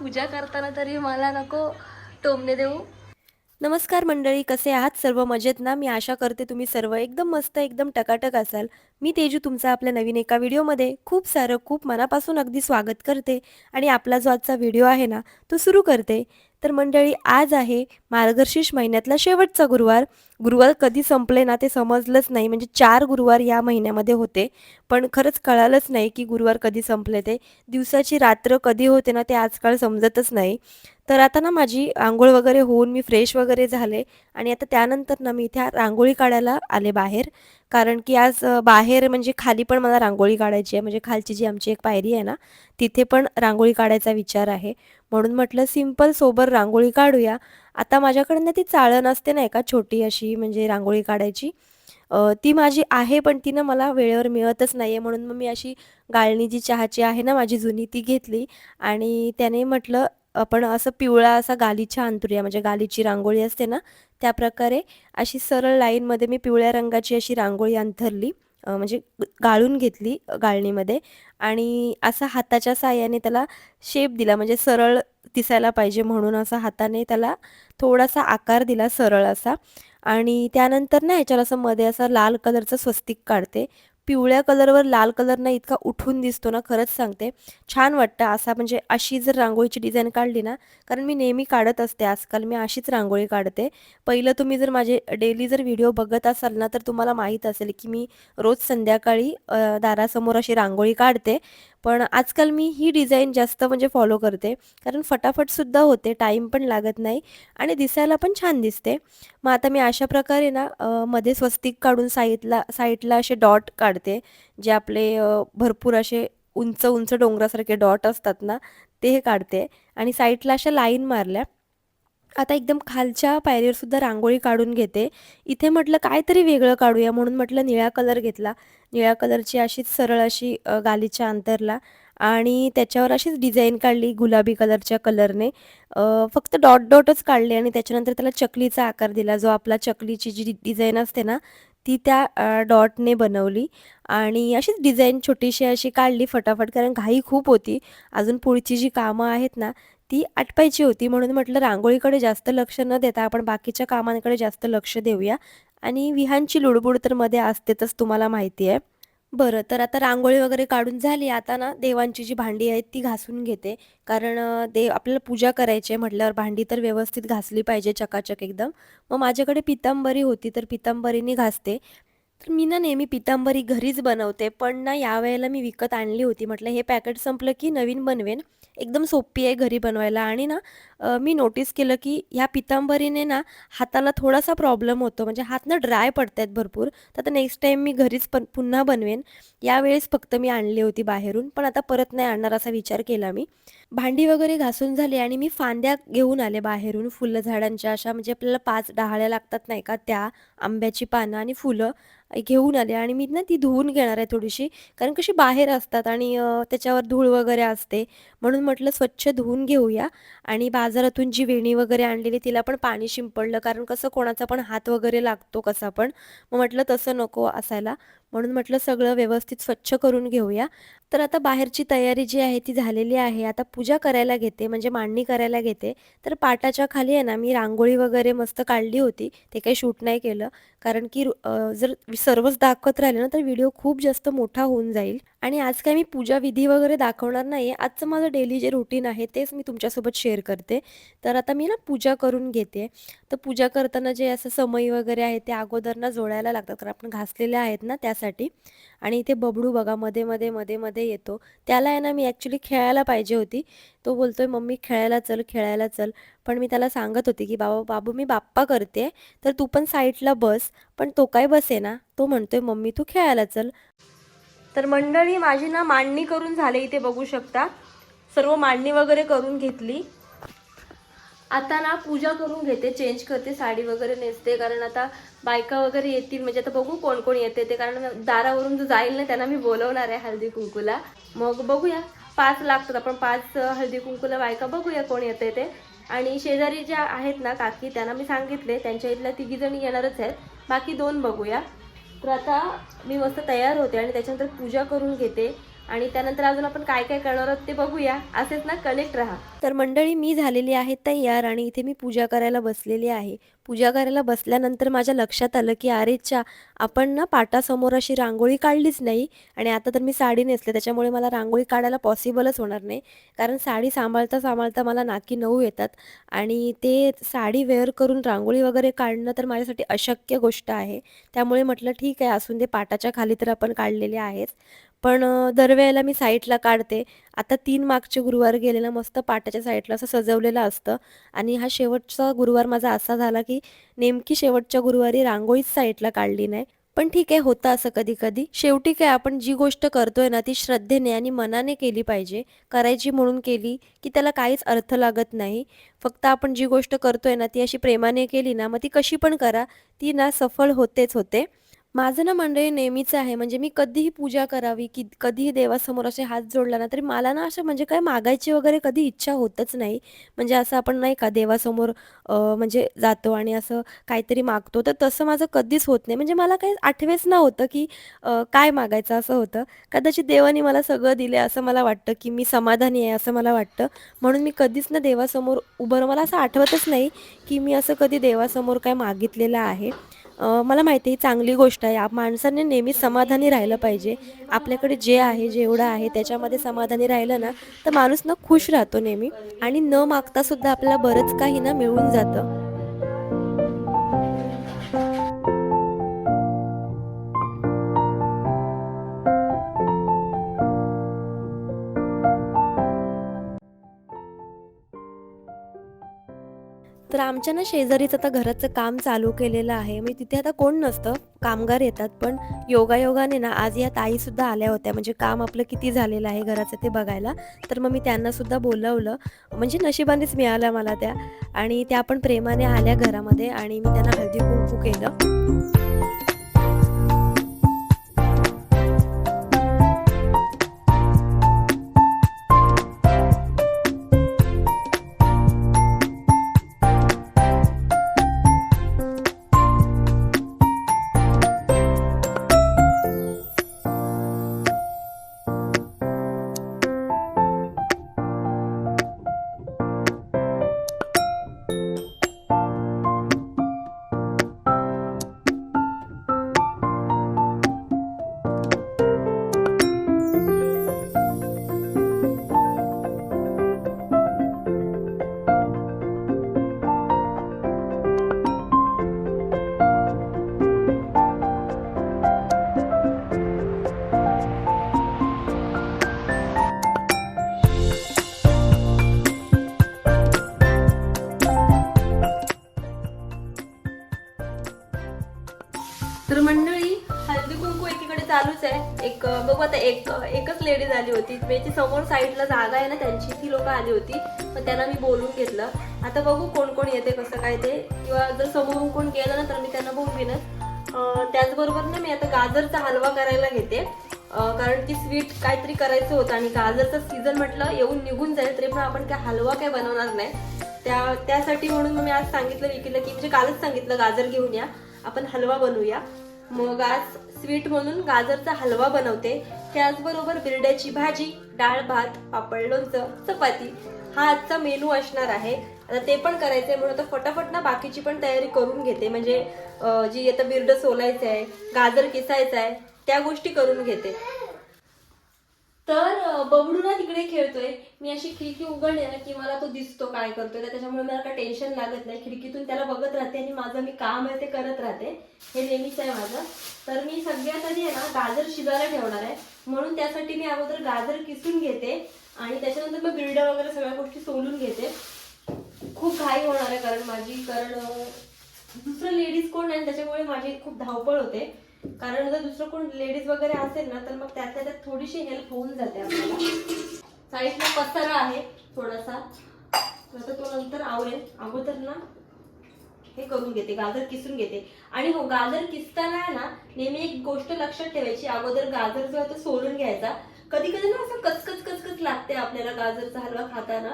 पूजा करताना तरी मला नको टोमणे देऊ. नमस्कार मंडळी कसे आहात? सर्व मजेत ना? मी आशा करते तुम्ही सर्व एकदम मस्त एकदम टकाटक असाल. मी तेजू तुमचा आपल्या नवीन एका व्हिडिओमध्ये खूप सारं खूप मनापासून अगदी स्वागत करते. आणि आपला जो आजचा व्हिडिओ आहे ना तो सुरू करते. तर मंडळी आज आहे मार्गशीर्ष महिन्यातला शेवटचा गुरुवार. गुरुवार कधी संपले ना ते समजलंच नाही. म्हणजे चार गुरुवार या महिन्यामध्ये होते. पण खरंच कळालंच नाही की गुरुवार कधी संपले ते. दिवसाची रात्र कधी होते ना ते आजकाल समजतच नाही. तर आता ना माझी आंघोळ वगैरे होऊन मी फ्रेश वगैरे झाले. आणि आता त्यानंतर ना मी इथे रांगोळी काढायला आले बाहेर. कारण की आज बाहेर म्हणजे खाली पण मला रांगोळी काढायची आहे. म्हणजे खालची जी आमची एक पायरी आहे ना तिथे पण रांगोळी काढायचा विचार आहे. म्हणून म्हटलं सिंपल सोबर रांगोळी काढूया. आता माझ्याकडनं ती चाळण असते ना एका छोटी अशी म्हणजे रांगोळी काढायची. ती माझी आहे पण ती ना मला वेळेवर मिळतच नाही आहे म्हणून मग मी अशी गाळणी जी चहाची आहे ना माझी जुनी ती घेतली. आणि त्याने म्हटलं आपण असं पिवळा असा गालीचा अंतुर्या म्हणजे गालीची रांगोळी असते ना त्याप्रकारे अशी सरळ लाईनमध्ये मी पिवळ्या रंगाची अशी रांगोळी अंथरली. म्हणजे गाळून घेतली गाळणीमध्ये आणि असा हाताच्या साह्याने त्याला शेप दिला. म्हणजे सरळ दिसायला पाहिजे म्हणून असा हाताने त्याला थोडासा आकार दिला सरळ असा. आणि त्यानंतर ना ह्याच्यावर असं मध्ये असा लाल कलरचं स्वस्तिक काढते. पिवळ्या कलरवर लाल कलर ना इतका उठून दिसतो ना खरंच सांगते. छान वाटतं असा म्हणजे अशी जर रांगोळीची डिझाईन काढली ना कारण मी नेहमी काढत असते आजकाल मी अशीच रांगोळी काढते. पहिलं तुम्ही जर माझे डेली जर व्हिडिओ बघत असाल ना तर तुम्हाला माहीत असेल की मी रोज संध्याकाळी दारासमोर अशी रांगोळी काढते. पण आजकाल मी ही डिझाईन जास्त म्हणजे फॉलो करते. कारण फटाफटसुद्धा होते टाईम पण लागत नाही आणि दिसायला पण छान दिसते. मग आता मी अशा प्रकारे ना मध्ये स्वस्तिक काढून साईडला साईडला असे डॉट काढते. जे आपले भरपूर असे उंच उंच डोंगरासारखे डॉट असतात ना ते हे काढते. आणि साईडला अशा लाईन मारल्या आता एकदम खालच्या पायरीवर सुद्धा रांगोळी काढून घेते. इथे म्हटलं काहीतरी वेगळं काढूया म्हणून म्हटलं निळा कलर घेतला. निळ्या कलरची अशीच सरळ अशी गालीच्या अंतरला आणि त्याच्यावर अशीच डिझाईन काढली गुलाबी कलरच्या कलरने. फक्त डॉट डॉटच काढले आणि त्याच्यानंतर त्याला चकलीचा आकार दिला. जो आपला चकलीची जी डिझाईन असते ना ती त्या डॉटने बनवली आणि अशीच डिझाईन छोटीशी अशी काढली फटाफट कारण घाई खूप होती. अजून पुढची जी कामं आहेत ना ती आटपायची होती म्हणून म्हटलं रांगोळीकडे जास्त लक्ष न देता आपण बाकीच्या कामांकडे जास्त लक्ष देऊया. आणि विहांची लुडबुड तर मध्ये असतेच तुम्हाला माहिती आहे. बरं तर आता रांगोळी वगैरे काढून झाली. आता ना देवांची जी भांडी आहेत ती घासून घेते. कारण देव आपल्याला पूजा करायची आहे म्हटल्यावर भांडी तर व्यवस्थित घासली पाहिजे चकाचक एकदम. मग माझ्याकडे पितांबरी होती तर पितांबरीने घासते. तर मी ना नेहमी पितांबरी घरीच बनवते. पण ना यावेळेला मी विकत आणली होती म्हटलं हे पॅकेट संपलं की नवीन बनवेन? एकदम सोपी आहे घरी बनवायला. आणि ना मी नोटीस केलं की ह्या पितांबरीने ना हाताला थोडासा प्रॉब्लेम होतो. म्हणजे हात ना ड्राय पडत आहेत भरपूर. तर आता नेक्स्ट टाईम मी घरीच पण पुन्हा बनवेन. यावेळेस फक्त मी आणली होती बाहेरून. पण आता परत नाही आणणार असा विचार केला मी. भांडी वगैरे घासून झाली आणि मी फांद्या घेऊन आले बाहेरून. फुलं झाडांच्या अशा म्हणजे आपल्याला पाच डहाळ्या लागतात नाही का? त्या आंब्याची पानं आणि फुलं. घेऊन आले आणि मी ना ती धुवून घेणार आहे थोडीशी. कारण कशी बाहेर असतात आणि त्याच्यावर धूळ वगैरे असते. म्हणून म्हटलं स्वच्छ धुवून घेऊया. आणि बाजारातून जी वेणी वगैरे आणलेली तिला पण पाणी शिंपडलं. कारण कसं कोणाचा पण हात वगैरे लागतो कसा पण. मग म्हटलं तसं नको असायला. म्हणून म्हटलं सगळं व्यवस्थित स्वच्छ करून घेऊया. तर आता बाहेरची तयारी जी आहे ती झालेली आहे. आता पूजा करायला घेते म्हणजे मांडणी करायला घेते. तर पाटाच्या खाली आहे ना मी रांगोळी वगैरे मस्त काढली होती. ते काही शूट नाही केलं. कारण की जर सर्वच दाखवत राहिले ना तर व्हिडिओ खूप जास्त मोठा होऊन जाईल. आणि आज काय मी पूजा विधी वगैरे दाखवणार नाही आजचं माझं डेली जे रुटीन आहे तेच मी तुमच्यासोबत शेअर करते. तर आता मी ना पूजा करून घेते. तर पूजा करताना जे असं समई वगैरे आहे ते अगोदर ना जोडायला लागतात. कारण आपण घासलेले आहेत ना त्यासाठी. आणि इथे बबडू बघा मध्ये मध्ये मध्ये मध्ये येतो. त्याला आहे ना मी ॲक्च्युली खेळायला पाहिजे होती. तो बोलतोय मम्मी खेळायला चल खेळायला चल. पण मी त्याला सांगत होते की बाबा बाबू मी बाप्पा करते. तर तू पण साईडला बस. पण तो काय बसे ना तो म्हणतोय मम्मी तू खेळायला चल. तर मंडळी माझी ना मांडणी करून झाले इथे बघू शकता. सर्व मांडणी वगैरे करून घेतली. आता ना पूजा करून घेते चेंज करते साडी वगैरे नेसते कारण आता बायका वगैरे येतील म्हणजे आता बघू कोण कोण येते ते कारण दारावरून जो जाईल ना त्यांना मी बोलवणार आहे हळदी कुंकूला. मग बघूया पाच लागतात आपण पाच हळदी कुंकूला बायका बघूया कोण येते ते. आणि शेजारी ज्या आहेत ना काकी त्यांना मी सांगितले त्यांच्या इथल्या तिघी जणी येणारच आहेत. बाकी दोन बघूया. तर आता मी मस्त तयार होते आणि त्याच्यानंतर पूजा करून घेते. आणि त्यानंतर अजून आपण काय काय करणार आहोत ते बघूया. असेच ना कनेक्ट राहा. तर मंडळी मी झालेली आहे तयार आणि इथे मी पूजा करायला बसलेली आहे. पूजा करायला बसल्यानंतर माझ्या लक्षात आलं की अरेच्या आपण ना पाटासमोर अशी रांगोळी काढलीच नाही. आणि आता तर मी साडी नेसले त्याच्यामुळे मला रांगोळी काढायला पॉसिबलच होणार नाही. कारण साडी सांभाळता सांभाळता मला नाकी नऊ येतात आणि ते साडी वेअर करून रांगोळी वगैरे काढणं तर माझ्यासाठी अशक्य गोष्ट आहे. त्यामुळे म्हटलं ठीक आहे असून ते पाटाच्या खाली तर आपण काढलेले आहेच. पण दरवेळेला मी साईडला काढते. आता तीन मागचे गुरुवार गेले ना मस्त पाटाच्या साईडला असं सजवलेलं असतं. आणि हा शेवटचा गुरुवार माझा असा झाला की नेमकी शेवटच्या गुरुवारी रांगोळीच साईडला काढली नाही. पण ठीक आहे होतं असं कधी कधी शेवटी काय आपण जी गोष्ट करतोय ना ती श्रद्धेने आणि मनाने केली पाहिजे. करायची म्हणून केली की त्याला काहीच अर्थ लागत नाही. फक्त आपण जी गोष्ट करतोय ना ती अशी प्रेमाने केली ना मग ती कशी पण करा ती ना सफल होतेच होते. माझं ना मंडळी नेहमीच आहे म्हणजे मी कधीही पूजा करावी की कधीही देवासमोर असे हात जोडला ना तरी मला ना असं म्हणजे काय मागायची वगैरे कधी इच्छा होतच नाही. म्हणजे असं आपण नाही का देवासमोर अ, म्हणजे जातो आणि असं काहीतरी मागतो. तर तसं माझं कधीच होत नाही. म्हणजे मला काही आठवेच ना होतं की अ, काय मागायचं असं होतं. कदाचित देवाने मला सगळं दिले असं मला वाटतं की मी समाधानी आहे असं मला वाटतं. म्हणून मी कधीच ना देवासमोर उभं मला असं आठवतच नाही की मी असं कधी देवासमोर काय मागितलेलं आहे. मला माहिती आहे ही चांगली गोष्ट आहे. माणसाने नेहमी समाधानी राहिलं पाहिजे. आपल्याकडे जे आहे जेवढं आहे त्याच्यामध्ये समाधानी राहिलं ना तर माणूस ना खुश राहतो नेहमी. आणि न मागता सुद्धा आपल्याला बरंच काही ना मिळून जातं. तर आमच्या ना शेजारीच आता घराचं काम चालू केलेलं आहे. मी तिथे आता कोण नसतं कामगार येतात पण योगायोगाने ना आज या ताईसुद्धा आल्या होत्या. म्हणजे काम आपलं किती झालेलं आहे घराचं ते बघायला. तर मग मी त्यांना सुद्धा बोलवलं. म्हणजे नशिबानेच मिळाल्या मला त्या. आणि त्या पण प्रेमाने आल्या घरामध्ये आणि मी त्यांना हळदी कुंकू केलं. एक एकच लेडीज आली होती. त्याची समोर साईडला जागा आहे ना त्यांची ती लोक आली होती. पण त्यांना मी बोलून घेतलं. आता बघू कोण कोण येते कसं काय ते. किंवा जर समोरून कोण गेलं ना तर मी त्यांना बोलवीनच त्याचबरोबर ना मी आता गाजरचा हलवा करायला घेते. कारण की स्वीट काहीतरी करायचं होतं आणि गाजरचा सीझन म्हटलं येऊन निघून जाईल. तरी पण आपण काय हलवा काय बनवणार नाही. त्या त्यासाठी म्हणून मग मी आज सांगितलं विकीला की म्हणजे कालच सांगितलं गाजर घेऊन या. आपण हलवा बनवूया. मग आज स्वीट म्हणून गाजरचा हलवा बनवते. त्याचबरोबर बिरड्याची भाजी डाळ भात पापड लोणचं चपाती हा आजचा मेनू असणार आहे. आता ते पण करायचंय म्हणून आता फटाफट ना बाकीची पण तयारी करून घेते. म्हणजे जी आता बिरड सोलायचं आहे गाजर किसायचं आहे त्या गोष्टी करून घेते. तर बबडू ना तिकडे खेळतोय. मी अशी खिडकी उघडली ना की मला तो दिसतो काय करतोय. त्याच्यामुळे मला काय टेन्शन लागत नाही. खिडकीतून त्याला बघत राहते आणि माझं मी काम आहे ते करत राहते. हे नेहमीच आहे माझं. तर मी सगळ्यात आधी आहे ना गाजर शिजायला ठेवणार आहे. म्हणून त्यासाठी मी अगोदर गाजर किसून घेते. आणि त्याच्यानंतर मग बिल्डर वगैरे सगळ्या गोष्टी सोलून घेते. खूप घाई होणार आहे कारण माझी कारण दुसरं लेडीज कोण नाही त्याच्यामुळे माझी खूप धावपळ होते. कारण जर दुसरं कोण लेडीज वगैरे असेल ना तर मग त्यातल्या त्यात थोडीशी हेल्प होऊन जाते आपल्याला. साईडला पसारा आहे थोडासा. आता तो नंतर आवडेल अगोदर ना हे करून घेते गाजर किसून घेते. आणि हो गाजर किसताना आहे ना नेहमी एक गोष्ट लक्षात ठेवायची अगोदर गाजर जो आहे तो सोलून घ्यायचा. कधी कधी ना असं कचकच कचकच लागते आपल्याला गाजरचा हलवा खाताना.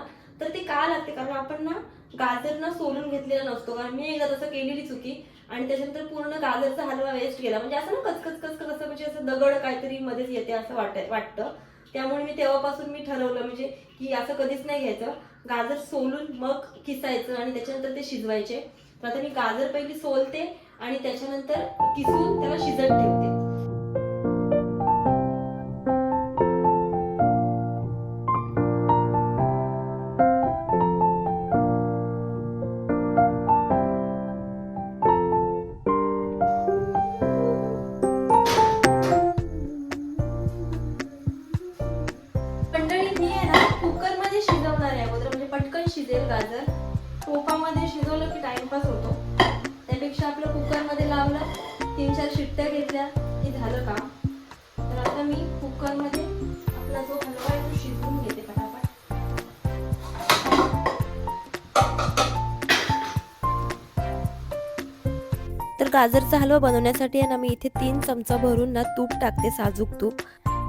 का लागते कारण आपण ना गाजर ना सोलून घेतलेला नसतो. कारण मी एकदा तसं केलेली चुकी आणि त्याच्यानंतर पूर्ण गाजरचा हलवा वेस्ट केला. म्हणजे असं ना कचकच कचकच असं म्हणजे असं दगड काहीतरी मध्येच येते असं वाटत वाटतं. त्यामुळे मी तेव्हापासून मी ठरवलं म्हणजे की असं कधीच नाही घ्यायचं. गाजर सोलून मग किसायचं आणि त्याच्यानंतर ते शिजवायचे. तर आता मी गाजर पहिली सोलते आणि त्याच्यानंतर किसून त्याला शिजत ठेवते. शिजेल गाजर. टोपामध्ये शिजवलं की टाइमपास होतो. त्यापेक्षा आपलं कुकरमध्ये लावलं तीन चार शिट्ट्या घेतल्या की झालं काम. तर आता मी कुकरमध्ये आपला जो हलवा आहे तो शिजवून घेते फटाफट तर गाजरचा हलवा बनवण्यासाठी ना मी इथे तीन चमचा भरून ना तूप टाकते साजूक तूप.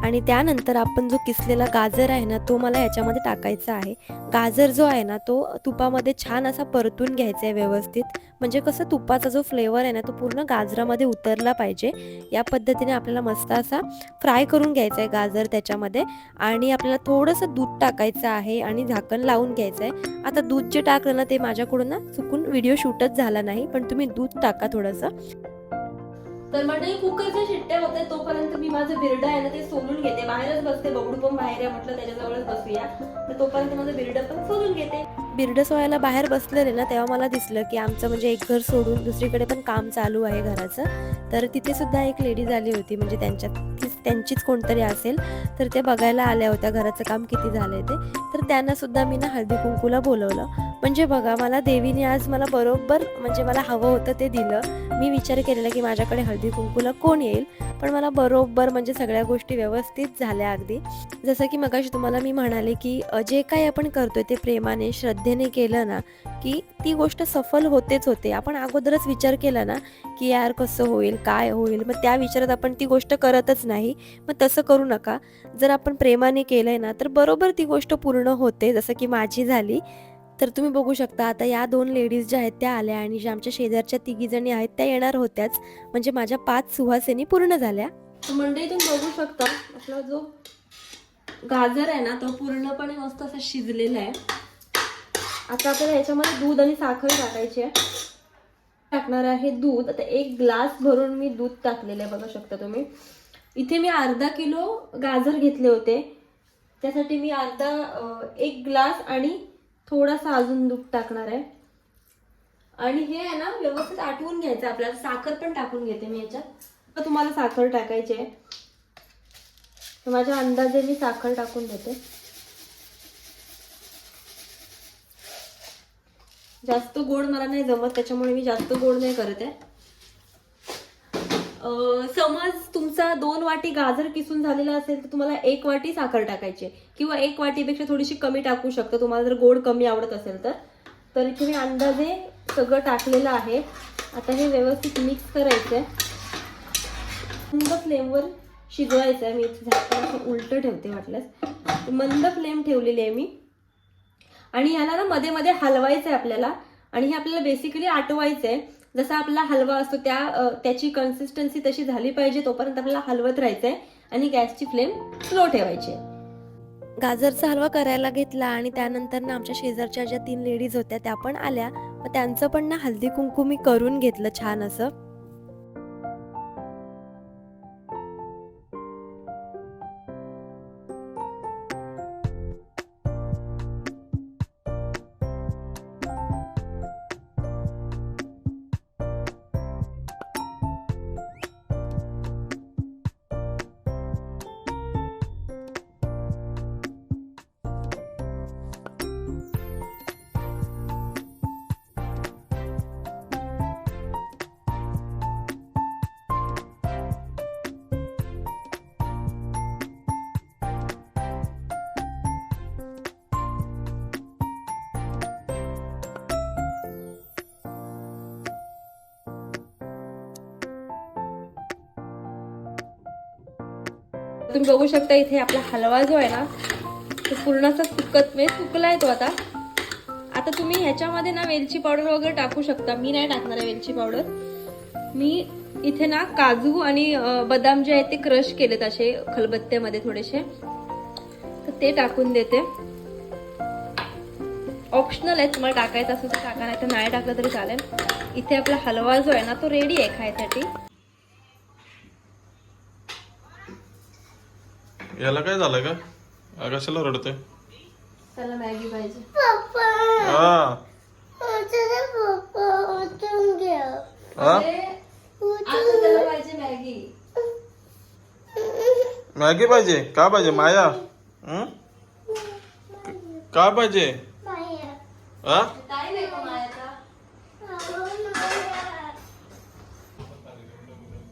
आणि त्यानंतर आपण जो किसलेला गाजर आहे ना तो मला ह्याच्यामध्ये टाकायचा आहे. गाजर जो आहे ना तो तुपामध्ये छान असा परतून घ्यायचा आहे व्यवस्थित. म्हणजे कसं तुपाचा जो फ्लेवर आहे ना तो पूर्ण गाजरामध्ये उतरला पाहिजे. या पद्धतीने आपल्याला मस्त असा फ्राय करून घ्यायचा आहे गाजर त्याच्यामध्ये. आणि आपल्याला थोडंसं दूध टाकायचं आहे आणि झाकण लावून घ्यायचं आहे. आता दूध जे टाकलं ना ते माझ्याकडून ना चुकून व्हिडिओ शूटच झाला नाही पण तुम्ही दूध टाका थोडंसं. तर मंडळी कुकरच्या शिट्ट्या होत्या तोपर्यंत मी माझं बिरड आहे ना ते सोलून घेते. बाहेरच बसते बघडू पण बाहेर आहे म्हटलं त्याच्याजवळच बसूया. तर तोपर्यंत माझं बिरड पण सोलून घेते. बिरड सोयाला बाहेर बसलेले ना तेव्हा मला दिसलं की आमचं म्हणजे एक घर सोडून दुसरीकडे पण काम चालू आहे घराचं. तर तिथे सुद्धा एक लेडीज आली होती म्हणजे त्यांच्यात त्यांचीच कोणतरी असेल. तर ते बघायला आल्या होत्या घराचं काम किती झालंय ते. तर त्यांना सुद्धा मी ना हळदी कुंकूला बोलवलं. म्हणजे बघा मला देवीने आज मला बरोबर म्हणजे मला हवं होतं ते दिलं. मी विचार केलेला की माझ्याकडे हळदी कुंकूला कोण येईल? पण मला बरोबर म्हणजे सगळ्या गोष्टी व्यवस्थित झाल्या अगदी. जसं की मगाशी तुम्हाला मी म्हणाले की जे काही आपण करतोय ते प्रेमाने श्रद्धेने केलं ना की ती गोष्ट सफल होतेच होते. आपण अगोदरच विचार केला ना की यार कसं होईल काय होईल? मग त्या विचारात आपण ती गोष्ट करतच नाही. मग तसं करू नका. जर आपण प्रेमाने केलं आहे ना तर बरोबर ती गोष्ट पूर्ण होते. जसं की माझी झाली तर तुम्ही बघू शकता आता या दोन लेडीज ज्या आहेत त्या आल्या आणि ज्या आमच्या शेजारच्या तिघी जणी आहेत त्या येणार होत्याच. म्हणजे माझ्या पाच सुहासिनी पूर्ण झाल्या. तर मंडळी तुम्ही बघू शकता आपला जो गाजर आहे ना तो पूर्णपणे मस्त असा शिजलेला आहे. आता आपल्याला ह्याच्यामध्ये दूध आणि साखर टाकायची आहे. टाकणार आहे दूध. आता एक ग्लास भरून मी दूध टाकलेलं आहे बघू शकता तुम्ही. इथे मी अर्धा किलो गाजर घेतले होते. त्यासाठी मी अर्धा एक ग्लास आणि थोडासा अजून दूध टाकणार आहे. आणि हे आहे ना व्यवस्थित आटवून घ्यायचं आपल्याला. साखर पण टाकून घेते मी याच्यात. तर तुम्हाला साखर टाकायची आहे. तर माझ्या अंदाजे मी साखर टाकून देते. जास्त गोड मला नाही जमत त्याच्यामुळे मी जास्त गोड नाही करत आहे. समज तुमचा दोन वाटी गाजर किसून झालेला असेल तर तुम्हाला एक वाटी साखर टाकायची आहे. किंवा एक वाटीपेक्षा थोडीशी कमी टाकू शकता. तुम्हाला जर गोड कमी आवडत असेल तर. तर इथे मी अंदाजे सगळं टाकलेलं आहे. आता हे व्यवस्थित मिक्स करायचं आहे मंद फ्लेमवर शिजवायचं आहे मी इथे झाकण उलटं ठेवते वाटल्यास. मंद फ्लेम ठेवलेली आहे मी. आणि ह्याला ना मध्ये मध्ये हलवायचं आहे आपल्याला. आणि हे आपल्याला बेसिकली आटवायचं आहे जसा आपला हलवा असतो त्या त्याची कन्सिस्टन्सी तशी झाली पाहिजे तोपर्यंत आपल्याला हलवत राहायचं आहे आणि गॅसची फ्लेम स्लो ठेवायची गाजरचा हलवा करायला घेतला आणि त्यानंतर ना आमच्या शेजारच्या ज्या तीन लेडीज होत्या त्या पण आल्या. मग त्यांचं पण ना हल्दी कुंकू मी करून घेतलं छान असं. तुम्ही बघू शकता इथे आपला हलवा जो आहे ना तो पूर्णचा सुकत म्हणजे सुकला आहे तो आता. आता तुम्ही ह्याच्यामध्ये ना वेलची पावडर वगैरे टाकू शकता. मी नाही टाकणार आहे वेलची पावडर. मी इथे ना काजू आणि बदाम जे आहेत ते क्रश केलेत असे खलबत्त्यामध्ये थोडेसे. तर ते टाकून देते. ऑप्शनल आहे तुम्हाला टाकायचं असेल तर टाका नाही तर नाही टाकलं तरी चालेल. इथे आपला हलवा जो आहे ना तो रेडी आहे खायसाठी. याला काय झालं का हा, कशाला रडते त्याला मॅगी पाहिजे. हा. हा? आता त्याला पाहिजे मॅगी. मॅगी पाहिजे? का पाहिजे? माया? हं? का पाहिजे? हा? का मायाचा.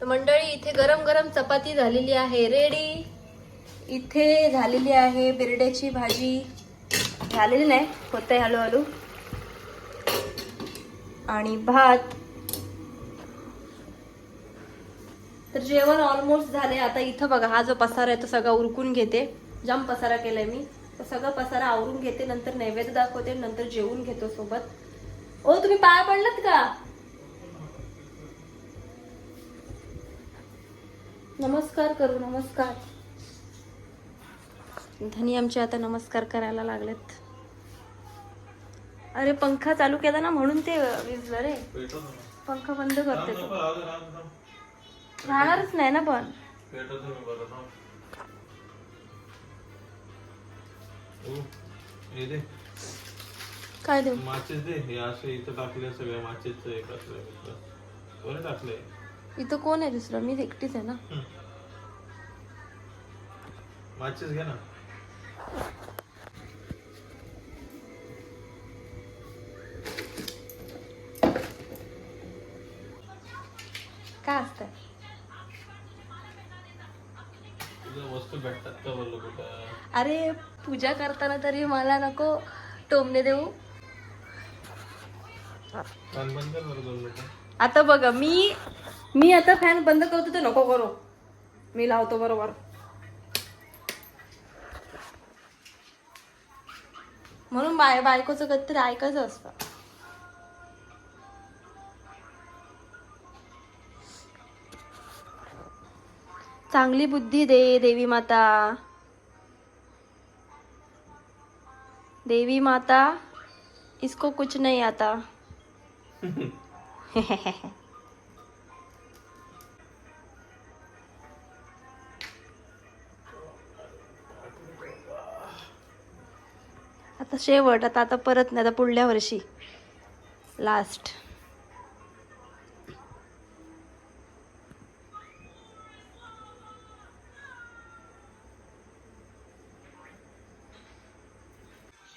तर मंडळी इथे गरम गरम चपाती झालेली आहे. रेडी इथे झालेली आहे बिरड्याची भाजी. झालेली नाही होत आहे हळूहळू. आणि भात. तर जेवण ऑलमोस्ट झाले आता इथं बघा हा जो पसारा आहे तो सगळा उरकून घेते. जाम पसारा केलाय मी. तो सगळा पसारा आवरून घेते नंतर नैवेद्य दाखवते नंतर जेवून घेतो सोबत. ओ तुम्ही पाया पडलात का? नमस्कार करू नमस्कार. धनी आमचे आता नमस्कार करायला लागलेत. अरे पंखा चालू केला ना म्हणून ते विजलं रे पंखा बंद करते तो. राहणारच नाही ना पण. काय देऊ माचेस दे. हे असे इथं टाकले सगळ्या माचेस एकत्र कोणी टाकले इथं कोण आहे दुसरं? मी एकटीच आहे ना. माचेस घे ना. काय अरे पूजा करताना तरी मला नको टोमणे देऊ. आता बघा मी मी आता फॅन बंद करतो ते नको करू. मी लावतो बरोबर. म्हणून बाय बायकोचं कधीतरी ऐकायचं असतं. चांगली बुद्धी दे देवी माता. देवी माता इसको कुछ नहीं आता. आता शेवट आता आता परत नाही आता पुढल्या वर्षी. लास्ट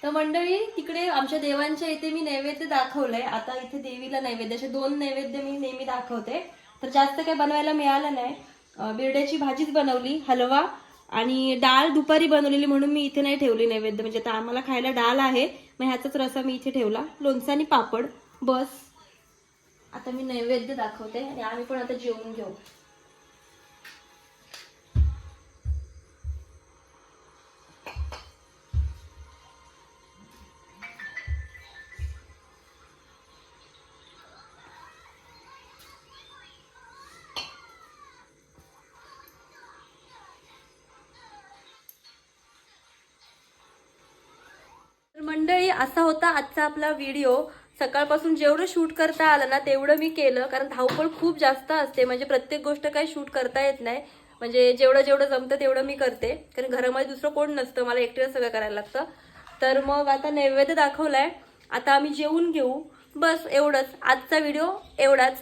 तर मंडळी तिकडे आमच्या देवांच्या इथे मी नैवेद्य दाखवलंय. आता इथे देवीला नैवेद्य असे दोन नैवेद्य मी नेहमी दाखवते. तर जास्त काही बनवायला मिळालं नाही. बिरड्याची भाजीच बनवली हलवा आणि डाळ दुपारी बनवलेली म्हणून मी इथे नाही ठेवली नैवेद्य. म्हणजे आता आम्हाला खायला डाळ आहे. मग ह्याचाच रसा मी इथे ठेवला. लोणचं आणि पापड. बस. आता मी नैवेद्य दाखवते आणि आम्ही पण आता जेवून घेऊ. होता आजचा आपला व्हिडिओ सकाळपासून जेवढं शूट करता आलं ना तेवढं मी केलं. कारण धावपळ खूप जास्त असते. म्हणजे प्रत्येक गोष्ट काही शूट करता येत नाही. म्हणजे जेवढं जेवढं जमतं तेवढं मी करते. कारण घरामध्ये दुसरं कोण नसतं. मला एकटीला सगळं करायला लागतं. तर मग आता नैवेद्य दाखवलाय. आता आम्ही जेवून घेऊ. बस एवढंच. आजचा व्हिडिओ एवढाच.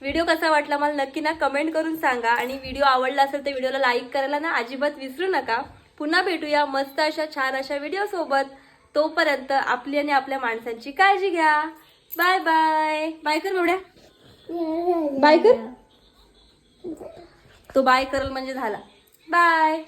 व्हिडिओ कसा वाटला मला नक्की ना कमेंट करून सांगा. आणि व्हिडिओ आवडला असेल तर व्हिडिओला लाईक करायला ना अजिबात विसरू नका. पुन्हा भेटूया मस्त अशा छान अशा व्हिडिओसोबत तोपर्यंत आपली आणि आपल्या माणसांची काळजी घ्या. Bye bye. बाय कर एवढ्या बाय कर. तो बाय करल म्हणजे झाला. बाय.